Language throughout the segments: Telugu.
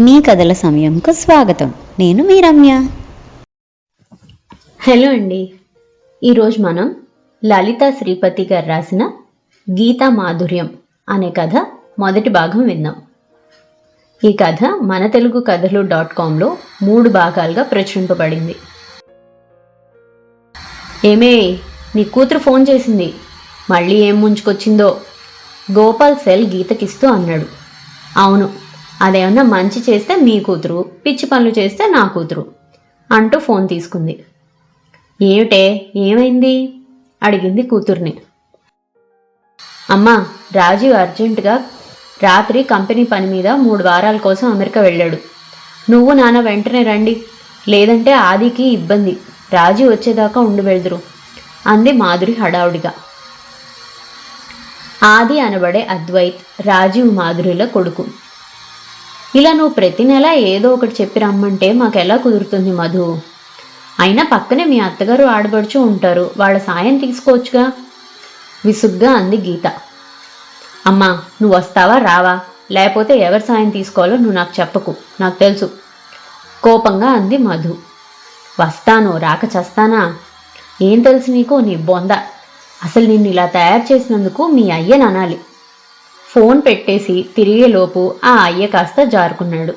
మీ కథల సమయంకు స్వాగతం. నేను మీ రమ్య హలో అండి. ఈరోజు మనం లలిత శ్రీపతి గారు రాసిన గీతా మాధుర్యం అనే కథ మొదటి భాగం విందాం. ఈ కథ మన తెలుగు కథలు డాట్ కామ్లో మూడు భాగాలుగా ప్రచురింపబడింది. ఏమే నీ కూతురు ఫోన్ చేసింది. మళ్ళీ ఏం ముంచుకొచ్చిందో. గోపాల్ సెల్ గీతకిస్తూ అన్నాడు. అవును అదేమన్నా మంచి చేస్తే మీ కూతురు పిచ్చి పనులు చేస్తే నా కూతురు అంటూ ఫోన్ తీసుకుంది. ఏమిటే? ఏమైంది? అడిగింది కూతుర్ని. అమ్మా రాజీవ్ అర్జెంటుగా రాత్రి కంపెనీ పని మీద మూడు వారాల కోసం అమెరికా వెళ్ళాడు. నువ్వు నాన్న వెంటనే రండి. లేదంటే ఆదికి ఇబ్బంది. రాజీ వచ్చేదాకా ఉండి వెళ్దురు అంది మాధురి హడావుడిగా. ఆది అనబడే అద్వైత్ రాజీవ్ మాధురిల కొడుకు. ఇలా నువ్వు ప్రతి నెల ఏదో ఒకటి చెప్పి రమ్మంటే మాకు ఎలా కుదురుతుంది మధు? అయినా పక్కనే మీ అత్తగారు ఆడబడుచు ఉంటారు. వాళ్ళ సాయం తీసుకోవచ్చుగా? విసుగ్గా అంది గీత. అమ్మా నువ్వు వస్తావా రావా? లేకపోతే ఎవరి సాయం తీసుకోవాలో నువ్వు నాకు చెప్పకు. నాకు తెలుసు. కోపంగా అంది మధు. వస్తాను రాక చస్తానా? ఏం తెలుసు నీకు? నీ బొంద. అసలు నిన్ను ఇలా తయారు చేసినందుకు మీ అయ్యని అనాలి. ఫోన్ పెట్టేసి తిరిగేలోపు ఆ అయ్య కాస్త జారుకున్నాడు.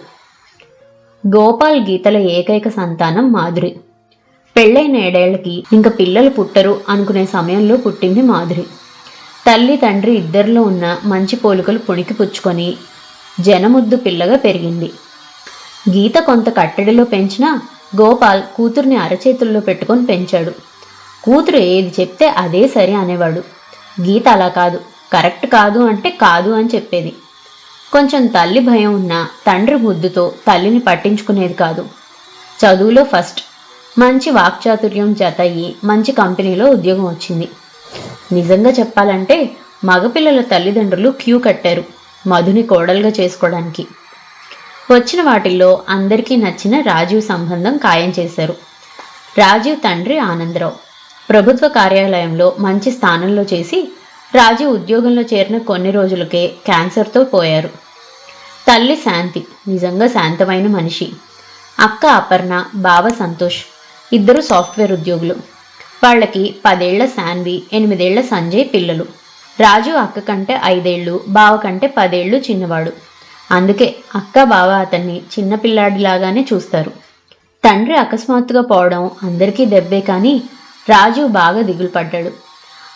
గోపాల్ గీతల ఏకైక సంతానం మాధురి. పెళ్ళైన ఏడేళ్ళకి ఇంక పిల్లలు పుట్టరు అనుకునే సమయంలో పుట్టింది మాధురి. తల్లి తండ్రి ఇద్దరిలో ఉన్న మంచి పోలికలు పుణికి పుచ్చుకొని జనముద్దు పిల్లగా పెరిగింది. గీత కొంత కట్టడిలో పెంచినా గోపాల్ కూతుర్ని అరచేతుల్లో పెట్టుకొని పెంచాడు. కూతురు ఏది చెప్తే అదే సరి అనేవాడు. గీత అలా కాదు. కరెక్ట్ కాదు అంటే కాదు అని చెప్పేది. కొంచెం తల్లి భయం ఉన్నా తండ్రి బుద్ధితో తల్లిని పట్టించుకునేది కాదు. చదువులో ఫస్ట్. మంచి వాక్చాతుర్యం జత అయ్యి మంచి కంపెనీలో ఉద్యోగం వచ్చింది. నిజంగా చెప్పాలంటే మగపిల్లల తల్లిదండ్రులు క్యూ కట్టారు మధుని కోడలుగా చేసుకోవడానికి. వచ్చిన వాటిల్లో అందరికీ నచ్చిన రాజీవ్ సంబంధం ఖాయం చేశారు. రాజీవ్ తండ్రి ఆనందరావు. ప్రభుత్వ కార్యాలయంలో మంచి స్థానంలో చేసి రాజు ఉద్యోగంలో చేరిన కొన్ని రోజులకే క్యాన్సర్తో పోయారు. తల్లి శాంతి నిజంగా శాంతమైన మనిషి. అక్క అపర్ణ బావ సంతోష్ ఇద్దరు సాఫ్ట్వేర్ ఉద్యోగులు. వాళ్ళకి పదేళ్ళ శాన్వి ఎనిమిదేళ్ళ సంజయ్ పిల్లలు. రాజు అక్క కంటే ఐదేళ్ళు బావ కంటే పదేళ్ళు చిన్నవాడు. అందుకే అక్క బావ అతన్ని చిన్నపిల్లాడిలాగానే చూస్తారు. తండ్రి అకస్మాత్తుగా పోవడం అందరికీ దెబ్బే కానీ రాజు బాగా దిగులు పడ్డాడు.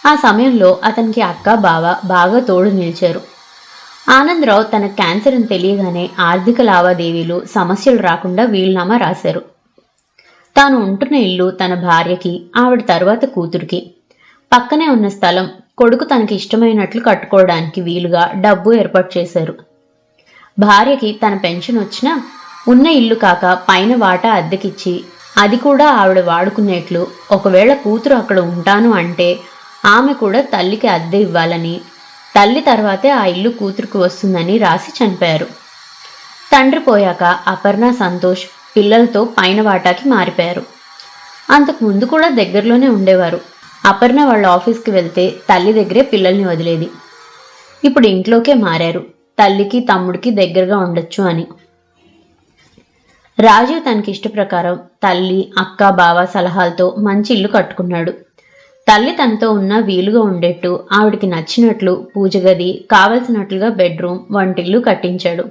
ఆ సమయంలో అతనికి అక్క బావ బాగా తోడు నిలిచారు. ఆనందరావు తన క్యాన్సర్ అని తెలియగానే ఆర్థిక లావాదేవీలు సమస్యలు రాకుండా వీలునామా రాశారు. తాను ఉంటున్న ఇల్లు తన భార్యకి ఆవిడ తర్వాత కూతురికి. పక్కనే ఉన్న స్థలం కొడుకు తనకి ఇష్టమైనట్లు కట్టుకోవడానికి వీలుగా డబ్బు ఏర్పాటు చేశారు. భార్యకి తన పెన్షన్ వచ్చినా ఉన్న ఇల్లు కాక పైన వాటా అద్దెకిచ్చి అది కూడా ఆవిడ వాడుకునేట్లు ఒకవేళ కూతురు అక్కడ ఉంటాను అంటే ఆమె కూడా తల్లికి అద్దె ఇవ్వాలని. తల్లి తర్వాతే ఆ ఇల్లు కూతురుకు వస్తుందని రాసి చనిపోయారు. తండ్రి పోయాక అపర్ణ సంతోష్ పిల్లలతో పైన వాటాకి మారిపోయారు. అంతకు ముందు కూడా దగ్గరలోనే ఉండేవారు. అపర్ణ వాళ్ళ ఆఫీస్కి వెళ్తే తల్లి దగ్గరే పిల్లల్ని వదిలేది. ఇప్పుడు ఇంట్లోకే మారారు. తల్లికి తమ్ముడికి దగ్గరగా ఉండొచ్చు అని. రాజీవ్ తనకి ఇష్ట ప్రకారం తల్లి అక్క బావ సలహాలతో మంచి ఇల్లు కట్టుకున్నాడు. తల్లి తనతో ఉన్న వీలుగా ఉండేట్టు ఆవిడికి నచ్చినట్లు పూజ గది కావలసినట్లుగా బెడ్రూమ్ వంటిల్లు కట్టించాడు.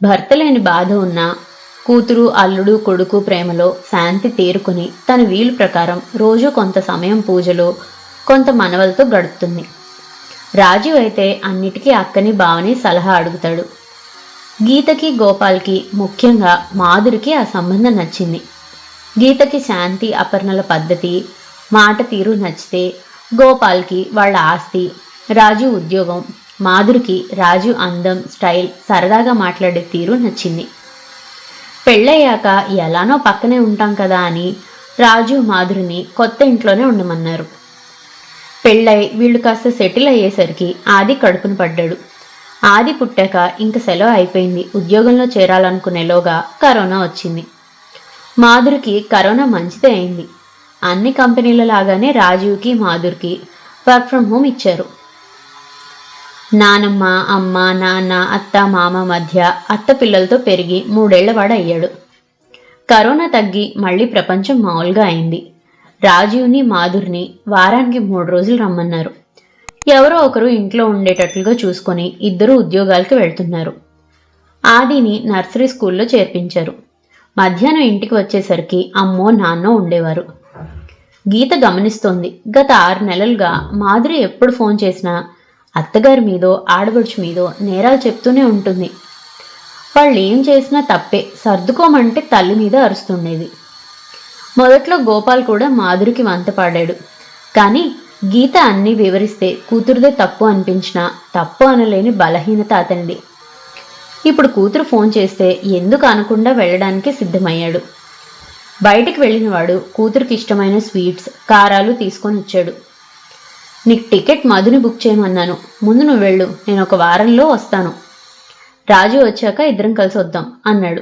భర్త లేని బాధ ఉన్న కూతురు అల్లుడు కొడుకు ప్రేమలో శాంతి తేరుకుని తన వీలు ప్రకారం రోజు కొంత సమయం పూజలో కొంత మనవలతో గడుపుతుంది. రాజీవ్ అయితే అన్నిటికీ అక్కని బావని సలహా అడుగుతాడు. గీతకి గోపాల్కి ముఖ్యంగా మాధురికి ఆ సంబంధం నచ్చింది. గీతకి శాంతి అపర్ణల పద్ధతి మాట తీరు నచ్చితే గోపాల్కి వాళ్ళ ఆస్తి రాజు ఉద్యోగం మాధురికి రాజు అందం స్టైల్ సరదాగా మాట్లాడే తీరు నచ్చింది. పెళ్ళయ్యాక ఎలానో పక్కనే ఉంటాం కదా అని రాజు మాధురిని కొత్త ఇంట్లోనే ఉండమన్నారు. పెళ్ళై వీళ్ళు కాస్త సెటిల్ అయ్యేసరికి ఆది కడుపున పడ్డాడు. ఆది పుట్టాక ఇంక సెలవు అయిపోయింది. ఉద్యోగంలో చేరాలనుకునేలోగా కరోనా వచ్చింది. మాధురికి కరోనా మంచిదే అయింది. అన్ని కంపెనీల లాగానే రాజీవ్కి మాధుర్కి వర్క్ ఫ్రమ్ హోమ్ ఇచ్చారు. నానమ్మ అమ్మ నాన్న అత్త మామ మధ్య అత్త పిల్లలతో పెరిగి మూడేళ్ళవాడు అయ్యాడు కరోనా తగ్గి మళ్ళీ ప్రపంచం మామూలుగా అయింది. రాజీవ్ని మాధుర్ని వారానికి మూడు రోజులు రమ్మన్నారు. ఎవరో ఒకరు ఇంట్లో ఉండేటట్లుగా చూసుకొని ఇద్దరు ఉద్యోగాలకు వెళ్తున్నారు. ఆదిని నర్సరీ స్కూల్లో చేర్పించారు. మధ్యాహ్నం ఇంటికి వచ్చేసరికి అమ్మో నాన్నో ఉండేవారు. గీత గమనిస్తోంది. గత ఆరు నెలలుగా మాధురి ఎప్పుడు ఫోన్ చేసినా అత్తగారి మీదో ఆడబడుచు మీదో నేరాలు చెప్తూనే ఉంటుంది. వాళ్ళు ఏం చేసినా తప్పే. సర్దుకోమంటే తల్లి మీద అరుస్తుండేది. మొదట్లో గోపాల్ కూడా మాధురికి వంత పాడాడు. కానీ గీత అన్నీ వివరిస్తే కూతురుదే తప్పు అనిపించినా తప్పు అనలేని బలహీనత అతనిది. ఇప్పుడు కూతురు ఫోన్ చేస్తే ఎందుకు అనకుండా వెళ్ళడానికి సిద్ధమయ్యాడు. బయటికి వెళ్ళినవాడు కూతురికి ఇష్టమైన స్వీట్స్ కారాలు తీసుకొని వచ్చాడు నీకు టికెట్ మధుని బుక్ చేయమన్నాను. ముందు నువ్వు వెళ్ళు. నేను ఒక వారంలో వస్తాను. రాజు వచ్చాక ఇద్దరం కలిసి వద్దాం అన్నాడు.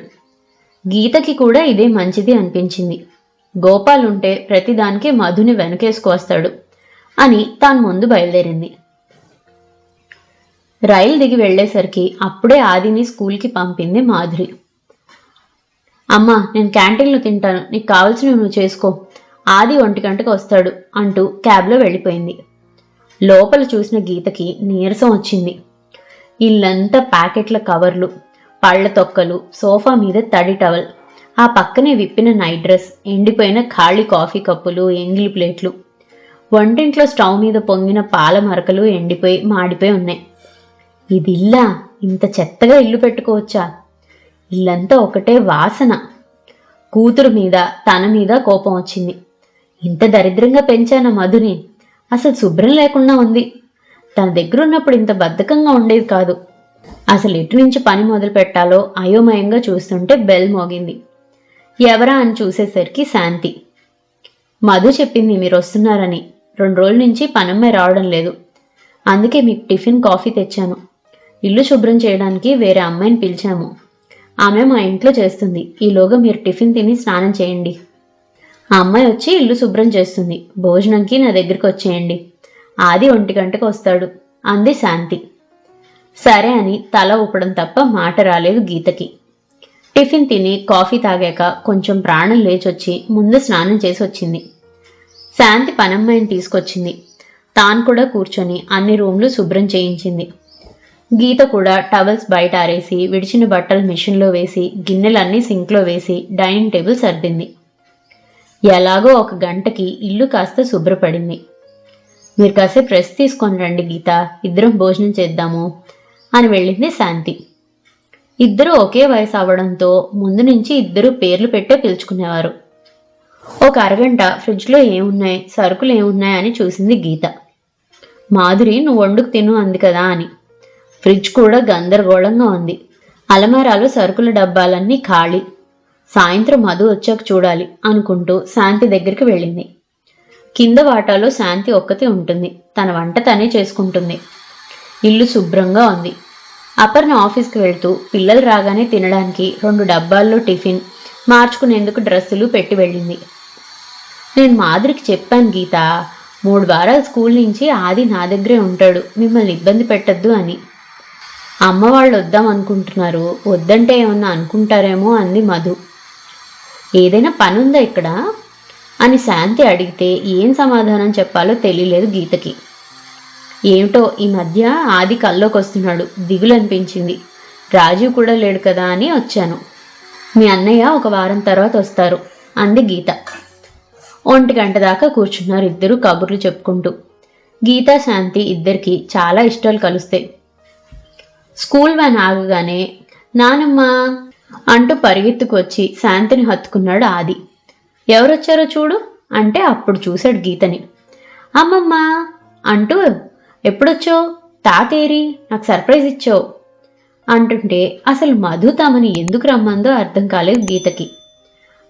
గీతకి కూడా ఇదే మంచిది అనిపించింది. గోపాల్ ఉంటే ప్రతిదానికి మధుని వెనకేసుకు వస్తాడు అని తాను ముందు బయలుదేరింది. రైలు దిగి వెళ్ళేసరికి అప్పుడే ఆదిని స్కూల్కి పంపింది మాధురి. అమ్మా నేను క్యాంటీన్లో తింటాను. నీకు కావాల్సినవి నువ్వు చేసుకో. ఆది ఒంటి గంటకు వస్తాడు అంటూ క్యాబ్లో వెళ్ళిపోయింది. లోపల చూసిన గీతకి నీరసం వచ్చింది. ఇల్లంతా ప్యాకెట్ల కవర్లు పళ్ళ తొక్కలు సోఫా మీద తడి టవల్ ఆ పక్కనే విప్పిన నైట్ డ్రెస్ ఎండిపోయిన ఖాళీ కాఫీ కప్పులు ఎంగిలి ప్లేట్లు. వంటింట్లో స్టవ్ మీద పొంగిన పాల మరకలు ఎండిపోయి మాడిపోయి ఉన్నాయి. ఇది ఇల్లా ఇంత చెత్తగా ఇల్లు పెట్టుకోవచ్చా? ఇల్లంతా ఒకటే వాసన. కూతురు మీద తన మీద కోపం వచ్చింది. ఇంత దరిద్రంగా పెంచాన మధుని? అసలు శుభ్రం లేకుండా ఉంది. తన దగ్గర ఉన్నప్పుడు ఇంత బద్ధకంగా ఉండేది కాదు. అసలు ఎటు నుంచి పని మొదలు పెట్టాలో అయోమయంగా చూస్తుంటే బెల్ మోగింది. ఎవరా అని చూసేసరికి శాంతి. మధు చెప్పింది మీరు వస్తున్నారని. రెండు రోజుల నుంచి పనమ్మాయి రావడం లేదు. అందుకే మీకు టిఫిన్ కాఫీ తెచ్చాను. ఇల్లు శుభ్రం చేయడానికి వేరే అమ్మాయిని పిలిచాము. ఆమె మా ఇంట్లో చేస్తుంది. ఈలోగా మీరు టిఫిన్ తిని స్నానం చేయండి. ఆ అమ్మాయి వచ్చి ఇల్లు శుభ్రం చేస్తుంది. భోజనంకి నా దగ్గరికి వచ్చేయండి. ఆది ఒంటి గంటకు వస్తాడు. అంది శాంతి. సరే అని తల ఊపడం తప్ప మాట రాలేదు గీతకి. టిఫిన్ తిని కాఫీ తాగాక కొంచెం ప్రాణం లేచొచ్చి ముందు స్నానం చేసి వచ్చింది. శాంతి పనమ్మాయిని తీసుకొచ్చింది. తాను కూడా కూర్చొని అన్ని రూమ్లు శుభ్రం చేయించింది. గీత కూడా టవల్స్ బయట ఆరేసి విడిచిన బట్టలు మిషన్లో వేసి గిన్నెలన్నీ సింక్లో వేసి డైనింగ్ టేబుల్ సర్దింది. ఎలాగో ఒక గంటకి ఇల్లు కాస్త శుభ్రపడింది. మీరు కాసేపు రెస్ట్ తీసుకొని రండి గీత ఇద్దరం భోజనం చేద్దాము అని వెళ్ళింది శాంతి. ఇద్దరు ఒకే వయసు అవడంతో ముందు నుంచి ఇద్దరు పేర్లు పెట్టే పిలుచుకునేవారు. ఒక అరగంట ఫ్రిడ్జ్లో ఏమున్నాయి సరుకులు ఏమున్నాయి అని చూసింది గీత. మాధురి నువ్వు వండుకు తిను అంది కదా అని. ఫ్రిడ్జ్ కూడా గందరగోళంగా ఉంది. అలమారాలో సరుకుల డబ్బాలన్నీ ఖాళీ. సాయంత్రం మధు వచ్చాక చూడాలి అనుకుంటూ శాంతి దగ్గరికి వెళ్ళింది. కింద వాటాలో శాంతి ఒక్కతే ఉంటుంది. తన వంట తనే చేసుకుంటుంది. ఇల్లు శుభ్రంగా ఉంది. అపర్ణ ఆఫీస్కి వెళ్తూ పిల్లలు రాగానే తినడానికి రెండు డబ్బాల్లో టిఫిన్ మార్చుకునేందుకు డ్రెస్సులు పెట్టి వెళ్ళింది. నేను మాధురికి చెప్పాను గీత మూడు వారాలు స్కూల్ నుంచి ఆది నా దగ్గరే ఉంటాడు. మిమ్మల్ని ఇబ్బంది పెట్టద్దు అని. అమ్మ వాళ్ళు వద్దాం అనుకుంటున్నారు వద్దంటే ఏమన్నా అనుకుంటారేమో అంది మధు. ఏదైనా పని ఉందా ఇక్కడ? అని శాంతి అడిగితే ఏం సమాధానం చెప్పాలో తెలియలేదు గీతకి. ఏమిటో ఈ మధ్య ఆది కల్లోకి వస్తున్నాడు దిగులు అనిపించింది రాజీవ్ కూడా లేడు కదా అని వచ్చాను. మీ అన్నయ్య ఒక వారం తర్వాత వస్తారు అంది గీత. ఒంటి గంట దాకా కూర్చున్నారు ఇద్దరు కబుర్లు చెప్పుకుంటూ. గీత శాంతి ఇద్దరికి చాలా ఇష్టాలు కలుస్తాయి స్కూల్ వ్యాన్ ఆగగానే నానమ్మ అంటూ పరిగెత్తుకొచ్చి శాంతిని హత్తుకున్నాడు ఆది. ఎవరొచ్చారో చూడు అంటే అప్పుడు చూశాడు గీతని. అమ్మమ్మ అంటూ ఎప్పుడొచ్చో తాతేరి నాకు సర్ప్రైజ్ ఇచ్చావు అంటుంటే అసలు మధు తమని ఎందుకు రమ్మందో అర్థం కాలేదు గీతకి.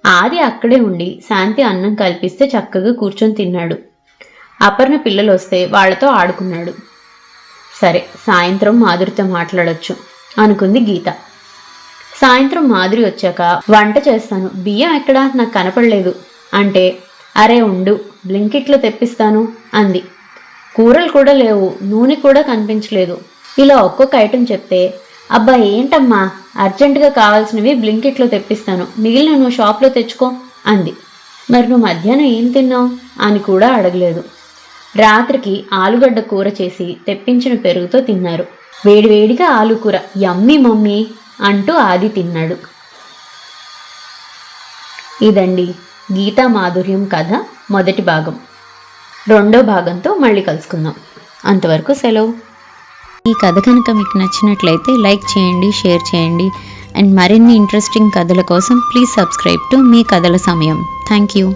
ఆది అక్కడే ఉండి శాంతి అన్నం కల్పిస్తే చక్కగా కూర్చొని తిన్నాడు. అపర్ణ పిల్లలు వస్తే వాళ్ళతో ఆడుకున్నాడు. సరే సాయంత్రం మాధురితో మాట్లాడొచ్చు అనుకుంది గీత. సాయంత్రం మాధురి వచ్చాక వంట చేస్తాను. బియ్యం ఎక్కడ? నాకు కనపడలేదు. అంటే అరే ఉండు బ్లింకిట్లో తెప్పిస్తాను అంది. కూరలు కూడా లేవు నూనె కూడా కనిపించలేదు. ఇలా ఒక్కొక్క ఐటెం చెప్తే అబ్బా ఏంటమ్మా? అర్జెంటుగా కావాల్సినవి బ్లింకెట్లో తెప్పిస్తాను. మిగిలిన నువ్వు షాప్లో తెచ్చుకో అంది. మరి నువ్వు మధ్యాహ్నం ఏం తిన్నావు? అని కూడా అడగలేదు. రాత్రికి ఆలుగడ్డ కూర చేసి తెప్పించిన పెరుగుతో తిన్నారు. వేడివేడిగా ఆలు కూర. మమ్మీ అంటూ ఆది తిన్నాడు. ఇదండి గీతా మాధుర్యం కథ మొదటి భాగం. రెండో భాగంతో మళ్ళీ కలుసుకుందాం. అంతవరకు సెలవు. ఈ కథ కనుక మీకు నచ్చినట్లయితే లైక్ చేయండి షేర్ చేయండి. అండ్ మరిన్ని ఇంట్రెస్టింగ్ కథల కోసం ప్లీజ్ సబ్స్క్రైబ్ టు మీ కథల సమయం. Thank you.